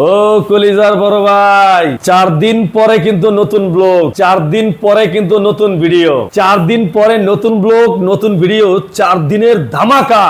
ও কলিজার বড় ভাই চার দিন পরে কিন্তু নতুন ব্লগ চার দিন পরে কিন্তু নতুন ভিডিও চার দিন পরে নতুন ব্লগ নতুন ভিডিও চার দিনের ধামাকা।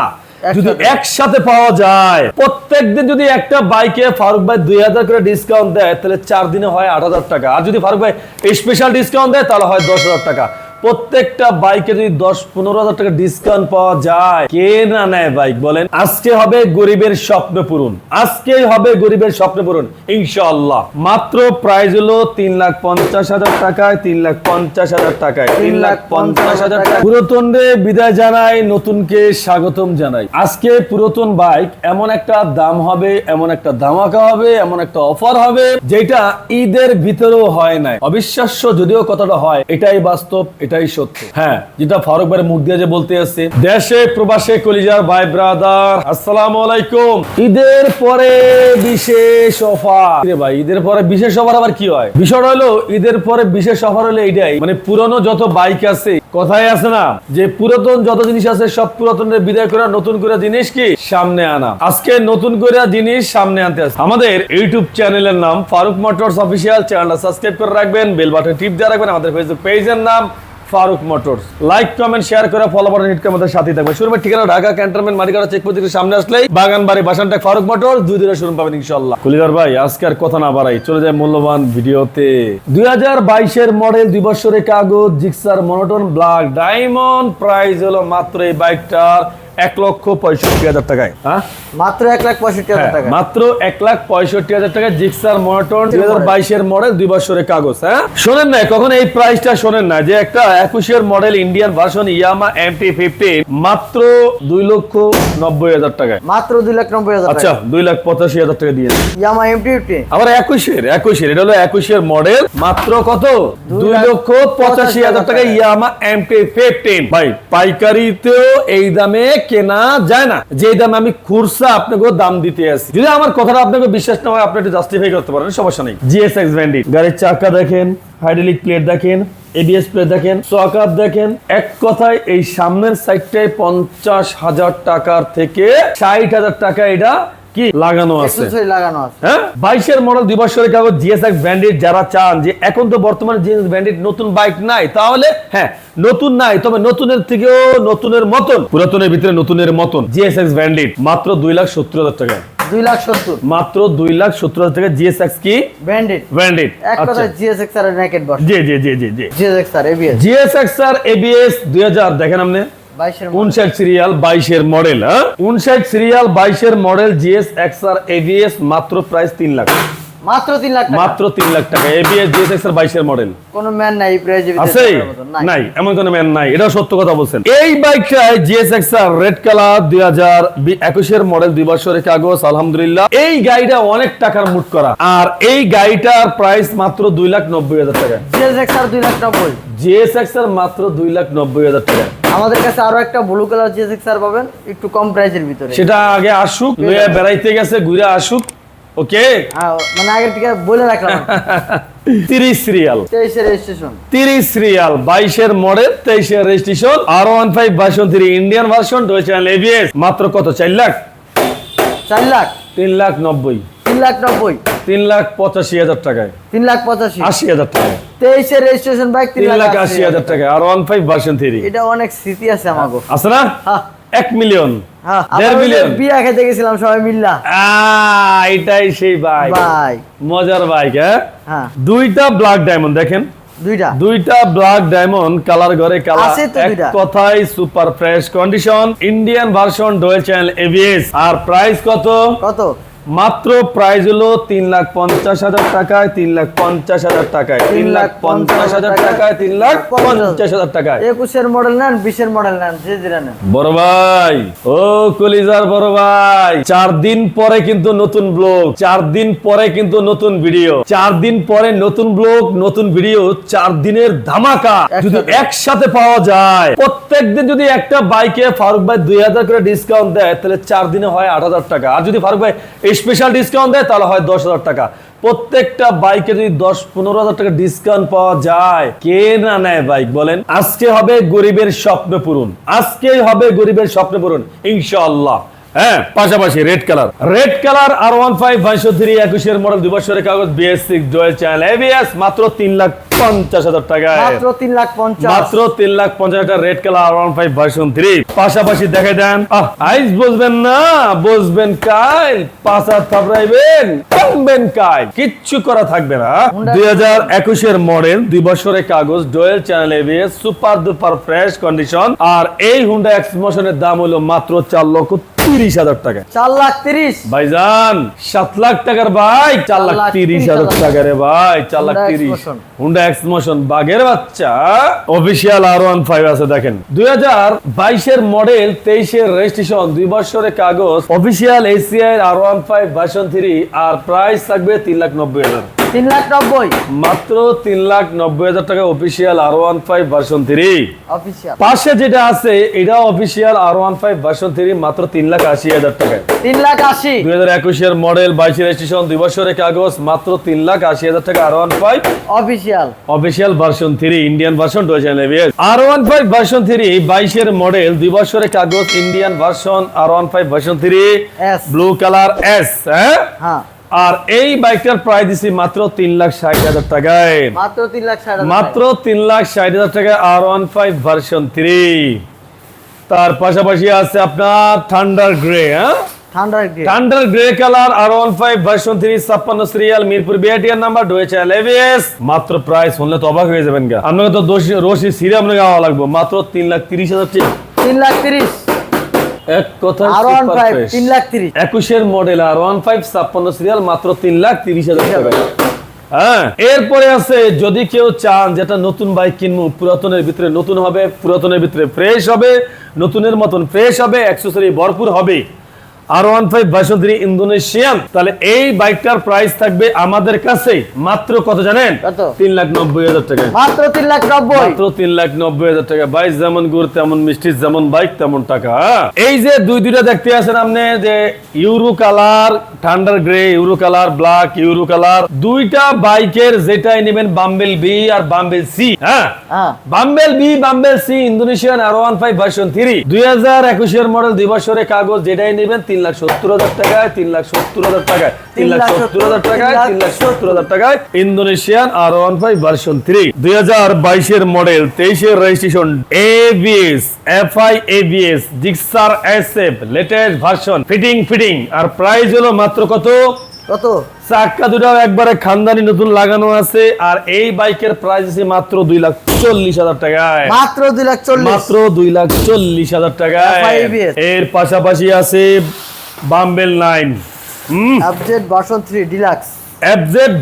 যদি একসাথে। পাওয়া যায় প্রত্যেক দিন যদি একটা বাইকে ফারুক ভাই দুই হাজার করে ডিসকাউন্ট দেয় তাহলে চার দিনে হয় আট হাজার টাকা। আর যদি ফারুক ভাই স্পেশাল ডিসকাউন্ট দেয় তাহলে হয় দশ হাজার টাকা। প্রত্যেকটা বাইকে যদি দশ পনেরো হাজার টাকা ডিসকাউন্ট পাওয়া যায় কে না নেয় বাইক বলেন? আজকে হবে গরিবের স্বপ্ন পূরণ। আজকে হবে গরিবের স্বপ্ন পূরণ ইনশাআল্লাহ। মাত্র প্রাইস হলো তিন লাখ পঞ্চাশ হাজার টাকায় তিন লাখ পঞ্চাশ হাজার টাকায়। তিন লাখ পঞ্চাশ হাজার টাকা। পুরাতনরে বিদায় জানাই নতুনকে স্বাগতম জানাই। আজকে পুরাতন বাইক এমন একটা দাম হবে এমন একটা ধামাকা হবে এমন একটা অফার হবে যেটা ঈদের ভিতরেও হয় নাই। অবিশ্বাস্য যদিও কথাটা হয় এটাই বাস্তব এটাই সত্য। হ্যাঁ যেটা ফারুক ভাইয়ের মুখ দিয়ে যে বলতে আসছে। দেশে প্রবাসে কলিজার ভাই ব্রাদার আসসালামু আলাইকুম। ঈদের পরে বিশেষ অফার ভাই, ঈদের পরে বিশেষ অফার আবার কি হয়? বিষয়টা হলো, ঈদের পরে বিশেষ অফার হলো এইটাই মানে পুরনো যত বাইক আছে, কথাই আছে না, যে পুরাতন যত জিনিস আছে, সব পুরাতনের বিদায় করে, নতুন করে জিনিস কি? সামনে আনা। আজকে নতুন করে জিনিস সামনে আনতে আছে আমাদের ইউটিউব চ্যানেলের নাম ফারুক মোটরস অফিসিয়াল চ্যানেলটা সাবস্ক্রাইব করে রাখবেন বেল বাটন টিপ দিয়ে রাখবেন, আমাদের ফেসবুক পেজের নাম Faruk motors. Like comment share করে ফলো করে হিট আমাদের সাথে থাকবে শুরু ঠিকানা ঢাকা ক্যান্টনমেন্ট মারিগড়া চেকপোস্টের সামনে আসলেই বাগান বাড়ি বাসানটাক ফারুক মোটরস। দুই দিনের শুরু পাবেন ইনশাআল্লাহ। কুলিদার ভাই, আজকে আর কথা না বাড়াই, চলে যায় মূল্যবান ভিডিওতে। দুই বাইশের মডেল দুই বছরের কাগজ, Gixxer monotone black diamond price হলো মাত্র এই বাইকটার এক লক্ষ পঁয়ষট্টি হাজার টাকায়। হ্যাঁ? মাত্র এক লাখ পঁয়ষট্টি হাজার হ্যাঁ, টাকা মাত্র এক লাখ পঁয়ষট্টি হাজার টাকা জিক্সার দুই হাজার বাইশের মডেল। দুই বছরের কাগজ হ্যাঁ? শোনেন না কখন এই প্রাইসটা শোনেন না যে একটা একুশের model Indian version Yamaha MT fifteen মাত্র দুই লক্ষ নব্বই হাজার টাকায়। মাত্র দুই লাখ নব্বই হাজার আচ্ছা দুই লাখ পঁচাশি হাজার টাকা দিয়ে। Yamaha MT fifty. আবার একুশের একুশের এটা হলো একুশের মডেল মাত্র কত? দুই লক্ষ পঁচাশি হাজার টাকা ইয়ামা এমটি ফিফটিন। ভাই পাইকারিতেও এই দামে কেনা যায় না। যে দাম আমি খুরসা আপনাকে দাম দিতে আসি যদি আমার কথাটা আপনাকে বিশ্বাস না হয়, আপনি একটু জাস্টিফাই করতে পারেন, সমস্যা নেই। জিএসএক্স ব্যান্ডিট গাড়ির চাকা দেখেন হাইড্রোলিক প্লেট দেখেন এবিএস প্লেট দেখেন সকাপ দেখেন, এক কথায় এই সামনের সাইডটায় পঞ্চাশ হাজার টাকার থেকে ষাট হাজার টাকা এটা কি লাগানো আছে? লাগানো আছে। হ্যাঁ? বাইশের মডেল দুই বছরের কাগজ জিএসএক্স ব্যান্ডেড যারা চান যে এখন তো বর্তমানে জিএস ব্যান্ডেড নতুন বাইক নাই তাহলে হ্যাঁ নতুন নাই তবে নতুনের থেকেও নতুনের মতন পুরাতনের ভিতরে নতুনের মতন জিএসএক্স ব্যান্ডেড মাত্র দুই লাখ সত্তর হাজার টাকা। দুই লাখ সত্তর। মাত্র দুই লাখ সত্তর হাজার টাকা জিএসএক্স কি? ব্র্যান্ডেড ব্যান্ডেড এক কথা জিএসএক্স আর নেকেট জি জি জি জি জি। GSX R ABS GSX R ABS দুই হাজার দেখেন আপনি। সিরিয়াল বাইশের মডেল সিরিয়াল বাইশের model GS X R ABS মাত্র প্রাইস তিন লাখ। মাত্র তিন লাখ টাকা। মাত্র তিন লাখ টাকা। এবিএস জিএস এক্সের মডেল কোনো ম্যান নাই আছে? নাই। এমন কোন ম্যান নাই। এটা সত্য কথা বলছেন। এই বাইকটায় আর রেড কালার দুই হাজার একুশের মডেল দুই বছরের কাগজ আলহামদুলিল্লাহ। এই গাড়িটা অনেক টাকার মুট করা। আর এই গাড়িটার প্রাইস মাত্র দুই লাখ নব্বই হাজার টাকা। জিএসএক্স আর দুই লাখ নব্বই। জিএস এক্স আর মাত্র দুই লাখ নব্বই হাজার টাকা। আমাদের কাছে আরও একটা ব্লু কালার জিএসএক্স আর পাবেন একটু কম প্রাইজের ভিতরে। সেটা আগে আসুক বেড়াইতে গেছে ঘুরে আসুক। ওকে? মানে আগে থেকে বলে রাখলাম। Serial registration serial model registration R version Indian version dual channel ABS মাত্র কত? চার লাখ? চার লাখ। তিন লাখ নব্বই। তিন লাখ নব্বই। তিন লাখ পঁচাশি হাজার টাকায়। তিন লাখ পঁচাশি। আশি হাজার টাকায়। তেইশের রেজিস্ট্রেশন বাইক তিন লাখ আশি হাজার টাকায় R one five version three এটা অনেক স্মৃতি আছে আমাকে আছে না? হ্যাঁ এক মিলিয়ন হ্যাঁ দেড় মিলিয়ন বিয়া খেতে গেছিলাম সবাই মিল্লা। এটাই সেই বাইক ভাই। মজার বাইক হ্যাঁ? হ্যাঁ। দুইটা ব্ল্যাক ডায়মন্ড দেখেন। দুইটা। দুইটা ব্ল্যাক ডায়মন্ড কালার ঘরে কালার এক দুইটা। Super fresh condition Indian version dual channel ABS আর প্রাইস কত? কত? মাত্র প্রাইস হলো তিন লাখ পঞ্চাশ হাজার টাকায় তিন লাখ পঞ্চাশ হাজার টাকায়। তিন লাখ পঞ্চাশ হাজার টাকায় তিন লাখ পঞ্চাশ হাজার টাকায়। একুশের মডেল নেন বিশের মডেল নেন যে যেটা নেন। বড় ভাই ও কলিজার বড় ভাই। চার দিন পরে কিন্তু নতুন ব্লগ চার দিন পরে কিন্তু নতুন ভিডিও চার দিন পরে নতুন ব্লগ নতুন ভিডিও চার দিনের ধামাকা। যদি একসাথে। একসাথে পাওয়া যায় প্রত্যেক দিন যদি একটা বাইকে ফারুক ভাই দুই হাজার করে ডিসকাউন্ট দেয় তাহলে চার দিনে হয় আট হাজার টাকা। আর যদি ফারুক ভাই স্পেশাল ডিসকাউন্ট দেয়, তাহলে হয় দশ হাজার টাকা। প্রত্যেকটা বাইকে যদি দশ পনেরো হাজার টাকা ডিসকাউন্ট পাওয়া যায়, কে না নেয় বাইক বলেন? আজকে হবে গরিবের স্বপ্ন পূরণ। আজকেই হবে গরিবের স্বপ্ন পূরণ, ইনশাআল্লাহ। হ্যাঁ পাশাপাশি red colour red colour R one five বাইশো three একুশের মডেল দুই কাগজ বিএস সিক্স চ্যানেল মাত্র তিন লাখ পঞ্চাশ হাজার টাকায়। মাত্র তিন লাখ পঞ্চাশ। মাত্র তিন লাখ পঞ্চাশ হাজার red colour one five version three পাশাপাশি দেখে দেন। আইস বুঝবেন না বুঝবেন কাইল পাশা থাপড়াইবেন কানবেন কাইল কিচ্ছু করা থাকবে না। দুই হাজার একুশের মডেল দুই বছরের কাগজ dual channel super duper fresh condition আর এই হুন্ডা এক্সমোশনের দাম হলো মাত্র চার লক্ষ তিরিশ হাজার টাকা। চার লাখ তিরিশ। ভাইজান সাত লাখ টাকার বাইক চার লাখ তিরিশ হাজার টাকা রে ভাই চার লাখ তিরিশ। Xmotion। হুন্ডা এক্সমোশন বাঘের বাচ্চা। অফিসিয়াল আর ওয়ান ফাইভ আছে, দেখেন। দুই হাজার বাইশের মডেল তেইশের রেজিস্ট্রেশন দুই বছরের কাগজ official ACI R one five version three আর প্রাইস থাকবে তিন লাখ নব্বই হাজার। তিন লাখ নব্বই। মাত্র তিন লাখ নব্বই হাজার টাকা official R one five version three পাশে যেটা আছে এটা official R one five version three মাত্র তিন লাখ আশি হাজার টাকায় তিন লাখ আশি। দুই হাজার একুশের মডেল বাইশের রেজিস্ট্রেশন দুই বছরের কাগজ মাত্র তিন লাখ আশি হাজার টাকা R one five official official version three Indian version two R one five version three বাইশের মডেল দুই বছরের কাগজ Indian version R one five version three blue colour S হ্যাঁ? হ্যাঁ। আর এই বাইকটার প্রাইস দিছি মাত্র তিন লাখ ষাট হাজার টাকায়। মাত্র তিন লাখ ষাট হাজার মাত্র তিন লাখ ষাট হাজার টাকা R one five version three তার পাশাপাশি আছে আপনার থান্ডার গ্রে হ্যাঁ? Thunder grey colour R one five version three ছাপ্পান্ন সিরিয়াল মিরপুর বিআইটিআর নাম্বার ডুয়েছে এলএভিএস মাত্র প্রাইস শুনলে তো অবাক হয়ে যাবেন গা। আপনাকে তো দোষী রশি সিরে আপনাকে লাগবে। মাত্র তিন লাখ তিরিশ হাজার তিন লাখ তিরিশ। এক কথা আর ওয়ান ফাইভ তিন লাখ তিরিশ। একুশের মডেল আর ওয়ান ফাইভ ছাপ্পান্ন সিরিয়াল মাত্র তিন লাখ তিরিশ হাজার টাকা। হ্যাঁ এরপরে আছে যদি কেউ চান যেটা নতুন বাইক কিনবো পুরাতনের ভিতরে নতুন হবে পুরাতনের ভিতরে ফ্রেশ হবে নতুনের মতন ফ্রেশ হবে অ্যাক্সেসরি ভরপুর হবে। R one five version three Indonesian তাহলে এই বাইকটার প্রাইস থাকবে আমাদের কাছে মাত্র কত জানেন? তিন লাখ নব্বই হাজার টাকা। মাত্র তিন লাখ নব্বই। মাত্র তিন লাখ নব্বই হাজার টাকা। বাইক যেমন গুড় তেমন মিষ্টি যেমন বাইক তেমন টাকা হ্যাঁ? এই যে দুই দুইটা দেখতে আছেন আপনি যে euro colour thunder grey euro colour black euro colour দুইটা বাইকের যেটাই নেবেন বাম্বেল বি আর বাম্বেল সি হ্যাঁ? হ্যাঁ। Bumble B bumble C Indonesian R one five version three দুই হাজার একুশের মডেল দুই বছরের কাগজ যেটাই নেবেন তিন লাখ সত্তর হাজার টাকায় তিন লাখ সত্তর হাজার টাকায় তিন লাখ সত্তর হাজার টাকায় তিন লাখ সত্তর হাজার টাকায় Indonesian R one five version three দুই হাজার বাইশের মডেল তেইশের registration ABS F I ABS Gixxer S F latest version fitting fitting R price হলো মাত্র কত? কত? চাক্কা দুটাও একবারে খানদানি নতুন লাগানো আছে আর এই বাইকের প্রাইস আছে মাত্র দুই লাখ চল্লিশ হাজার টাকায়। মাত্র দুই লাখ চল্লিশ। মাত্র দুই লাখ চল্লিশ হাজার টাকায়। এর পাশাপাশি আছে bumble nine update version three deluxe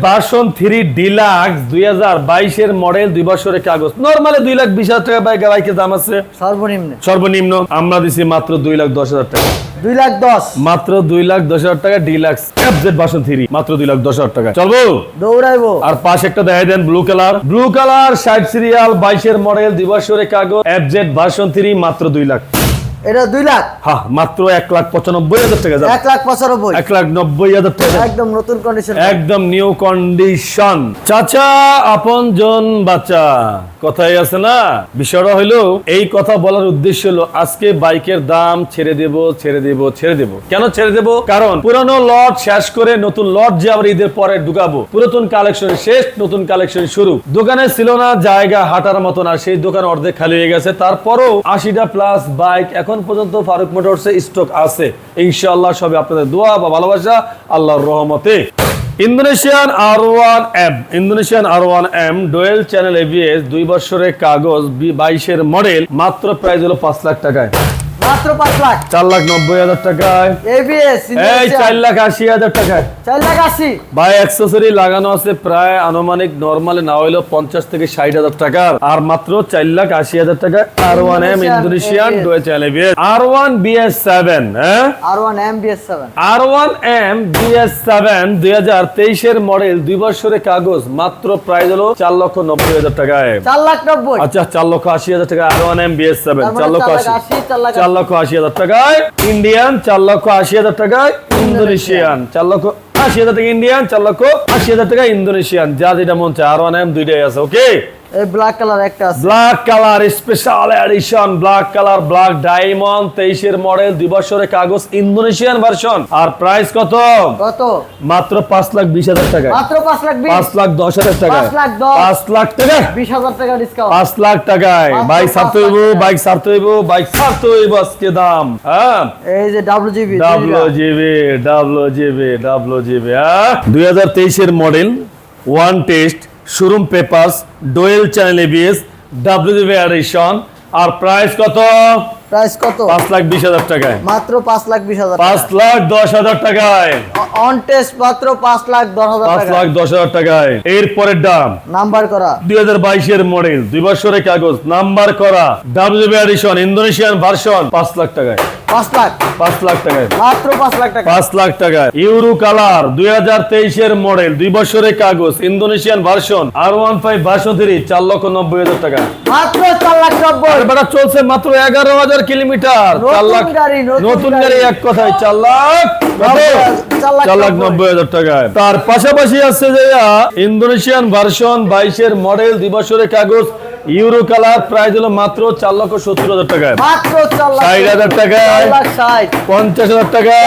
version three deluxe দুই হাজার বাইশের মডেল দুই বছরের কাগজ। নর্মালি দুই লাখ বিশ হাজার টাকা বাইক বাইকের দাম আছে। সর্বনিম্ন। সর্বনিম্ন। আমরা দিছি মাত্র দুই লাখ দশ হাজার টাকা। দুই লাখ দশ। মাত্র দুই লাখ দশ হাজার টাকা ডিলাক্স এফজেড ভার্সন থ্রি মাত্র দুই লাখ দশ হাজার টাকা। চলবো? দৌড়াইবো। আর পাশে একটা দেখাই দেন ব্লু কালার ব্লু কালার ষাট সিরিয়াল বাইশের মডেল দুই বছরের কাগজ এফজেড ভার্সন থ্রি মাত্র দুই লাখ। এটা দুই লাখ। হ্যাঁ মাত্র এক লাখ পঁচানব্বই হাজার টাকা এক লাখ পঁচানব্বই। এক লাখ নব্বই হাজার টাকা একদম নতুন কন্ডিশন একদম নিউ কন্ডিশন চাচা আপন জন বাচ্চা। কথাই আছে না? বিষয়টা হলো এই কথা বলার উদ্দেশ্য হলো আজকে বাইকের দাম ছেড়ে দেব ছেড়ে দেব ছেড়ে দেব। কেন ছেড়ে দেব? কারণ পুরানো লট শেষ করে নতুন লট যে আবার ঈদের পরে ঢুকাবো। পুরাতন কালেকশন শেষ নতুন কালেকশন শুরু। দোকানে ছিল না জায়গা হাঁটার মতন আর সেই দোকান অর্ধেক খালি হয়ে গেছে। তারপরও আশিটা প্লাস বাইক এখন পর্যন্ত ফারুক মোটরসে স্টক আছে। ইনশাআল্লাহ সবে আপনাদের দোয়া বা ভালোবাসা, আল্লাহর রহমতে। Indonesian R one M Indonesian R one M dual channel ABS দুই বছরের কাগজ বাইশের মডেল মাত্র প্রাইস হলো পাঁচ লাখ টাকায়। মাত্র পাঁচ লাখ। চার লাখ নব্বই হাজার টাকায়। এবিএস এই চার লাখ আশি হাজার টাকায়। চার লাখ আশি। ভাই অ্যাক্সেসরি লাগানো আছে প্রায় আনুমানিক নর্মালি না হইলেও পঞ্চাশ থেকে ষাট হাজার টাকার। আর মাত্র চার লাখ আশি হাজার টাকা R one M Indonesian ABS dual R one BS seven হ্যাঁ? R one M BS seven R one M BS seven দুই হাজার তেইশের মডেল দুই বছরের কাগজ মাত্র প্রাইস হলো চার লক্ষ নব্বই হাজার টাকায়। লাখ আচ্ছা চার লক্ষ আশি হাজার টাকা R one M BS seven তার মানে চার লক্ষ চার লাখ আশি। আশি, চার লাখ চার লক্ষ আশি হাজার টাকায় ইন্ডিয়ান, চার লক্ষ আশি হাজার টাকায় ইন্দোনেশিয়ান। চার লক্ষ আশি হাজার টাকা ইন্ডিয়ান, চার লক্ষ আশি হাজার টাকা ইন্দোনেশিয়ান। যা যেটা মন চায়, আর ওয়ান এম দুইটাই আছে ওকে এই ব্ল্যাক কালার একটা আছে। Black colour special edition black colour black diamond তেইশের মডেল বছরের কাগজ ইন্দোনেশিয়ান ভার্সন আর প্রাইস কত? কত? মাত্র লাখ বিশ হাজার টাকা। মাত্র লাখ বিশ? পাঁচ লাখ দশ হাজার টাকা। পাঁচ লাখ দশ। পাঁচ লাখ টাকা। বিশ হাজার টাকা ডিসকাউন্ট পাঁচ লাখ টাকায়। বাইক হইব বাইক হইব বাইক ছাড়তে হইব আজকে দাম। হ্যাঁ? এই যে model one test showroom papers dual channel ABS W GB আর প্রাইস কত? প্রাইস কত? পাঁচ লাখ বিশ হাজার টাকায়। মাত্র পাঁচ লাখ বিশ হাজার পাঁচ লাখ দশ হাজার টাকায়। অন টেস্ট মাত্র পাঁচ লাখ দশ হাজার পাঁচ টাকা লাখ দশ হাজার টাকায়। এর পরের দাম। নাম্বার করা। দুই হাজার বাইশের মডেল দুই বছরের কাগজ নাম্বার করা। ডাব্লিউবি এডিশন ইন্দোনেশিয়ান ভার্সন পাঁচ লাখ টাকায়। পাঁচ লাখ। পাঁচ লাখ টাকায়। মাত্র পাঁচ লাখ টাকা। পাঁচ লাখ টাকা ইউরো কালার দুই হাজার তেইশের মডেল দুই বছরের কাগজ Indonesian version R one five version three চার লক্ষ নব্বই হাজার টাকা। মাত্র চার লাখ নব্বই। বেটা চলছে মাত্র এগারো হাজার কিলোমিটার। নতুন চার লাখ নতুন নতুন গাড়ি। গাড়ি এক কথায় চার লাখ নব্বই, চার লাখ হাজার টাকায়। তার পাশাপাশি আছে যে ইন্দোনেশিয়ান ভার্সন বাইশের মডেল দুই বছরের কাগজ ইউরো কালার প্রাইস হলো মাত্র চার লক্ষ সত্তর হাজার টাকায়। মাত্র ষাট হাজার টাকায়। পঞ্চাশ হাজার টাকায়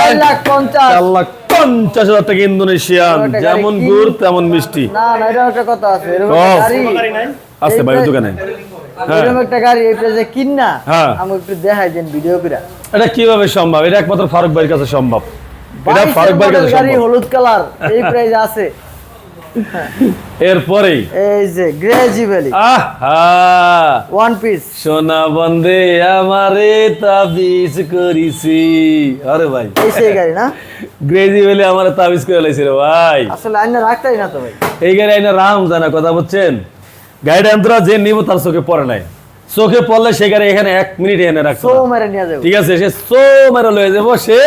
চার লাখ পঞ্চাশ। হাজার টাকা ইন্দোনেশিয়ান। যেমন গুড় তেমন মিষ্টি। আছে দোকানে। হ্যাঁ। হ্যাঁ। এটা কীভাবে সম্ভব? এটা একমাত্র ফারুক ভাইয়ের কাছে সম্ভব। এটা ফারুক ভাইয়ের কাছে হলুদ কালার এই প্রাইসে আছে। এরপরেই? এই যে আহা! ওয়ান পিস সোনা বন্দে আমারে তাবিজ করিছি। আরে ভাই। এই সেই গাড়ি না? গ্রেজি আমার তাবিজ করে লাইছে রে ভাই। আসলে আইনা রাখতাই না তো ভাই। এই গাড়ি আইনা রাম জানা কথা বুঝছেন? গাড়িটা আমরা যে নিব তার চোখে পড়ে নাই। চোখে পড়লে সে গাড়ি এখানে এক মিনিট এনে রাখতো ঠিক আছে সে সো মেরে লয়ে যাব সে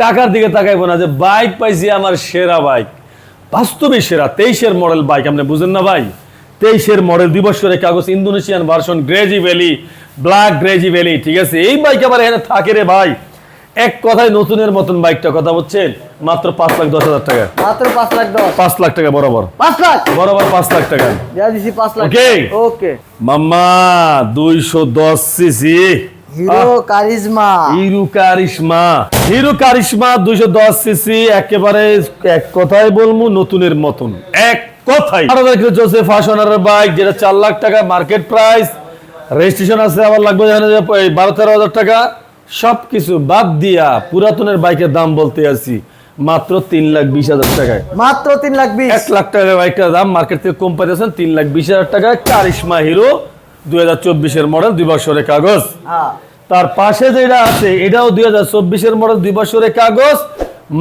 টাকার দিকে তাকাইবো না যে বাইক পাইছি আমার সেরা বাইক। বাস্তবে সেরা তেইশের মডেল বাইক আপনি বুঝেন না ভাই? তেইশের মডেল দুই বছরের কাগজ ইন্দোনেশিয়ান ভার্সন গ্রেজি ভ্যালি ব্ল্যাক গ্রেজি ভ্যালি ঠিক আছে? এই বাইক আবার এখানে থাকে রে ভাই। এক কথায় নতুনের মতন বাইকটা কথা বলছেন মাত্র পাঁচ লাখ দশ হাজার টাকা। মাত্র পাঁচ লাখ দশ। পাঁচ লাখ টাকা বরাবর। পাঁচ লাখ? বরাবর পাঁচ লাখ টাকা। যা দিছি পাঁচ লাখ. ওকে মাম্মা দুইশো দশ সিসি। হিরো কারিজমা হিরো কারিশমা। হিরো কারিশমা দুইশো দশ সিসি একেবারে এক কথায় বলব নতুনের মতন। এক কথাই আরও দেখলে চলছে ফাশনার বাইক যেটা চার লাখ টাকা মার্কেট প্রাইস রেজিস্ট্রেশন আছে আবার লাগবে জানেন যে এই বারো তেরো হাজার টাকা। সবকিছু বাদ দিয়া পুরাতনের বাইকের দাম বলতে আছি মাত্র তিন লাখ বিশ হাজার টাকায়। মাত্র তিন লাখ বিশ। এক লাখ টাকা বাইকটার দাম মার্কেট থেকে কম পাইতেছেন তিন লাখ বিশ হাজার টাকা কারিশমা হিরো দুই হাজার চব্বিশের মডেল দুই বছরের কাগজ। হ্যাঁ। তার পাশে যেটা আছে এটাও দুই হাজার চব্বিশের মডেল দুই বছরের কাগজ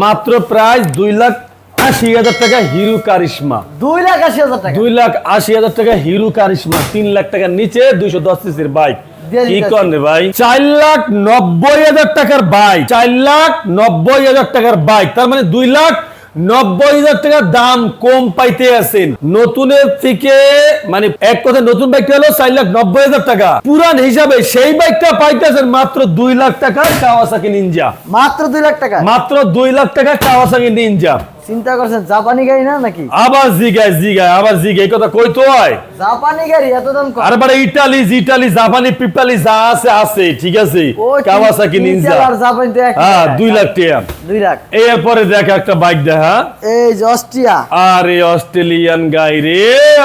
মাত্র প্রাইস দুই লাখ আশি হাজার টাকা হিরো কারিশমা। দুই লাখ আশি হাজার টাকা। দুই লাখ আশি হাজার টাকা হিরো কারিশমা তিন লাখ টাকার নিচে দুইশো দশ সিসির বাইক। কি। ভাই? চার লাখ নব্বই হাজার টাকার বাইক চার লাখ নব্বই হাজার টাকার বাইক তার মানে দুই লাখ নব্বই হাজার টাকা দাম কম পাইতে আছেন। নতুনের থেকে মানে এক কথা নতুন বাইকটা হলো চার লাখ নব্বই হাজার টাকা। পুরান হিসাবে সেই বাইকটা পাইতেছেন মাত্র দুই লাখ টাকা কাওয়াসাকি নিনজা মাত্র দুই লাখ টাকা। মাত্র দুই লাখ টাকা কাওয়াসাকি নিনজা চিন্তা করছেন জাপানি গাড়ি না নাকি? আবার জিগায় জিগায় আবার জিগায় এই কথা কই তো হয় জাপানি গাড়ি এত দাম কম আর বারে ইটালি ইটালি জাপানি পিপালি যা আছে আছে ঠিক আছে। কাওয়াসাকি নিনজা আর জাপানি তো এক হ্যাঁ দুই লাখ টাকা। দুই লাখ। এরপরে দেখ একটা বাইক দেখা এই যে অস্ট্রিয়া। আরে অস্ট্রেলিয়ান গাই রে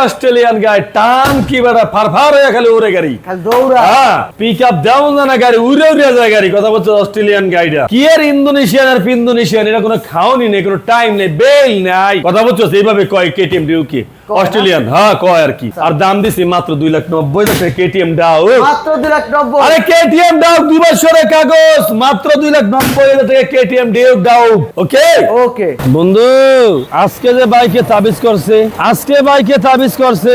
অস্ট্রেলিয়ান গাই। টান কি বেড়া ফারফার হয়ে খালি উড়ে গাড়ি। খালি দৌড়া। হ্যাঁ পিক আপ দেওয়া যায় না গাড়ি উড়ে উড়ে যায় গাড়ি। কথা বলছো অস্ট্রেলিয়ান গাইডা। কি আর ইন্দোনেশিয়ান আর ইন্দোনেশিয়ান এটা কোনো খাওনি নেই কোনো টাইম নেই। বেল নাই। কথা বলছো এইভাবে কয় কেটিএম ডিউ কি অস্ট্রেলিয়ান। হ্যাঁ কয় আর কি। আর দাম দিছি মাত্র দুই লাখ নব্বই। টাকা কেটিএম ডাও। মাত্র দুই লাখ নব্বই। আরে কেটিএম ডাউ দুই বছরের কাগজ। মাত্র দুই লাখ নব্বই। হাজার টাকা কেটিএম ডিউ ডাউ ওকে? ওকে। বন্ধু আজকে যে বাইকে তাবিজ করছে আজকে বাইকে তাবিজ করছে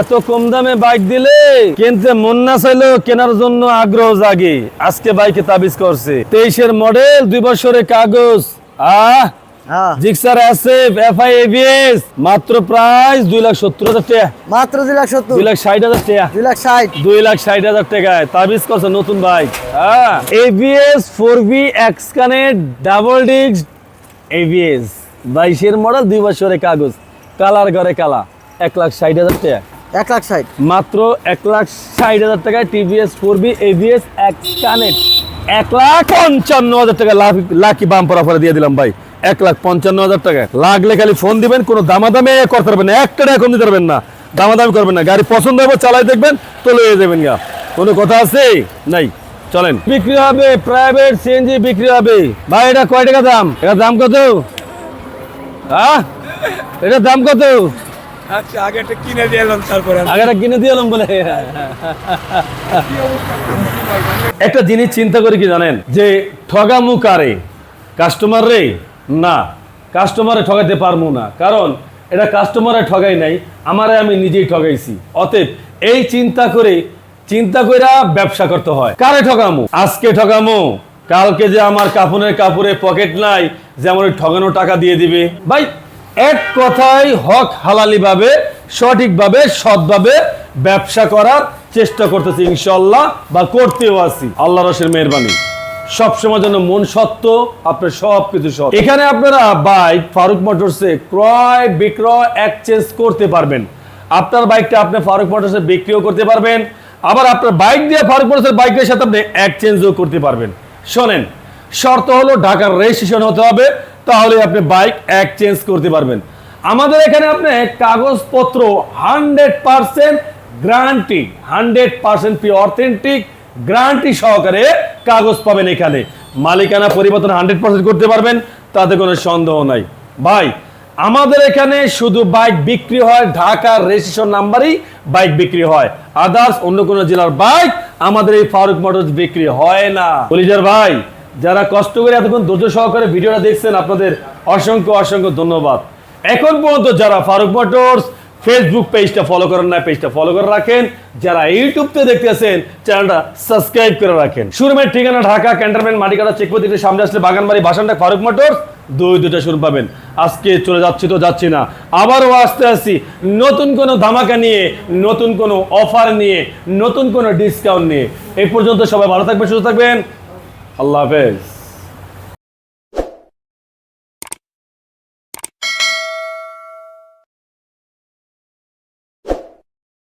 এত কম দামে বাইক দিলে কিনতে মন না চাইলেও কেনার জন্য আগ্রহ জাগে। আজকে বাইকে তাবিজ করছে। তেইশের মডেল দুই বছরের কাগজ। আহ! জিক্সার আছে এফআই এবিএস মাত্র প্রাইস দুই লাখ সত্তর হাজার টাকা। মাত্র দুই লাখ সত্তর? দুই লাখ ষাট হাজার টাকা। দুই লাখ ষাট? দুই লাখ ষাট হাজার টাকায়। তাবিজ করছে নতুন বাইক। হ্যাঁ। ABS four V X connect double disc ABS. বাইশের মডেল দুই বছরের কাগজ। কালার ঘরে কালা এক লাখ ষাট হাজার টাকা। এক লাখ ষাট? মাত্র এক লাখ ষাট হাজার টাকায় TVS four V ABS X connect এক লাখ পঞ্চান্ন হাজার টাকা লাখ লাকি বাম্পার অফারে দিয়ে দিলাম ভাই। এক লাখ পঞ্চান্ন হাজার টাকা। লাগলে খালি ফোন দিবেন কোনো দামাদামে করতে পারবেন না। একটা টাকা কম দিতে পারবেন না। দামাদামি করবেন না। গাড়ি পছন্দ হবে চালাই দেখবেন তো লয়ে যাবেন গা কোনো কথা আছে? নাই। চলেন। বিক্রি হবে প্রাইভেট সিএনজি বিক্রি হবে। ভাই এটা কয় টাকা দাম? এটা দাম কত? হ্যাঁ? এটার দাম কত? আচ্ছা আগেটা কিনে দিয়ে এলাম তারপরে আগেটা কিনে দিয়ে এলাম বলে। একটা জিনিস চিন্তা করে কি জানেন? যে ঠগামু কারে? কাস্টমার রে? না কাস্টমারে ঠগাতে পারব না। কারণ, এটা কাস্টমারে ঠগাই নাই, আমারে আমি নিজেই ঠগাইছি। অতএব, এই চিন্তা করে চিন্তা করে ব্যবসা করতে হয়। কারে ঠগামু? আজকে ঠগামু। কালকে যে আমার কাপড়ের কাপড়ে পকেট নাই, যে আমার ওই ঠগানো টাকা দিয়ে দিবে। ভাই, এক কথায় হক হালালি ভাবে সঠিকভাবে, সৎভাবে ব্যবসা করার চেষ্টা করতেছি ইনশাল্লাহ বা করতেও আছি। আল্লাহ রসের মেহরবানি। সবসময় যেন মন সত্য আপনার সব কিছু সৎ এখানে আপনারা বাইক ফারুক মোটরসে ক্রয়, বিক্রয় এক্সচেঞ্জ করতে পারবেন। আপনার বাইকটা আপনি ফারুক মোটরসে বিক্রিও করতে পারবেন। আবার আপনার বাইক দিয়ে ফারুক মোটরসের বাইকের সাথে আপনি এক্সচেঞ্জও করতে পারবেন। শোনেন, শর্ত হলো ঢাকার রেজিস্ট্রেশন হতে হবে, তাহলে আপনি বাইক এক্সচেঞ্জ করতে পারবেন। আমাদের এখানে আপনি কাগজপত্র hundred percent guarantee hundred percent authentic guarantee সহকারে কাগজ পাবেন এখানে। মালিকানা পরিবর্তন হান্ড্রেড পার্সেন্ট করতে পারবেন, তাতে কোনো সন্দেহ নাই। ভাই, আমাদের এখানে শুধু বাইক বিক্রি হয় ঢাকার রেজিস্ট্রেশন নাম্বারই বাইক বিক্রি হয়। আদার্স অন্য কোনো জেলার বাইক আমাদের এই ফারুক মোটরস বিক্রি হয় না। কলিজার ভাই, যারা কষ্ট করে এতক্ষণ ধৈর্য সহকারে ভিডিওটা দেখছেন, আপনাদের অসংখ্য অসংখ্য ধন্যবাদ। এখন পর্যন্ত যারা ফারুক মোটরস ফেসবুক পেজটা ফলো করেন না পেজটা ফলো করে রাখেন। যারা ইউটিউবতে দেখতেছেন চ্যানেলটা সাবস্ক্রাইব করে রাখেন। শোরুমের ঠিকানা ঢাকা, ক্যান্টনমেন্ট, মাটিকাটা, চেকপোস্ট সামনে আসলে বাগানবাড়ি বাসানটা ফারুক মোটরস, দুই দুটা শুরু পাবেন। আজকে চলে যাচ্ছি তো যাচ্ছি না। আবারও আসতে আসছি নতুন কোনো ধামাকা নিয়ে, নতুন কোনো অফার নিয়ে, নতুন কোনো ডিসকাউন্ট নিয়ে। এই পর্যন্ত সবাই ভালো থাকবেন, সুস্থ থাকবেন। আল্লাহ হাফেজ।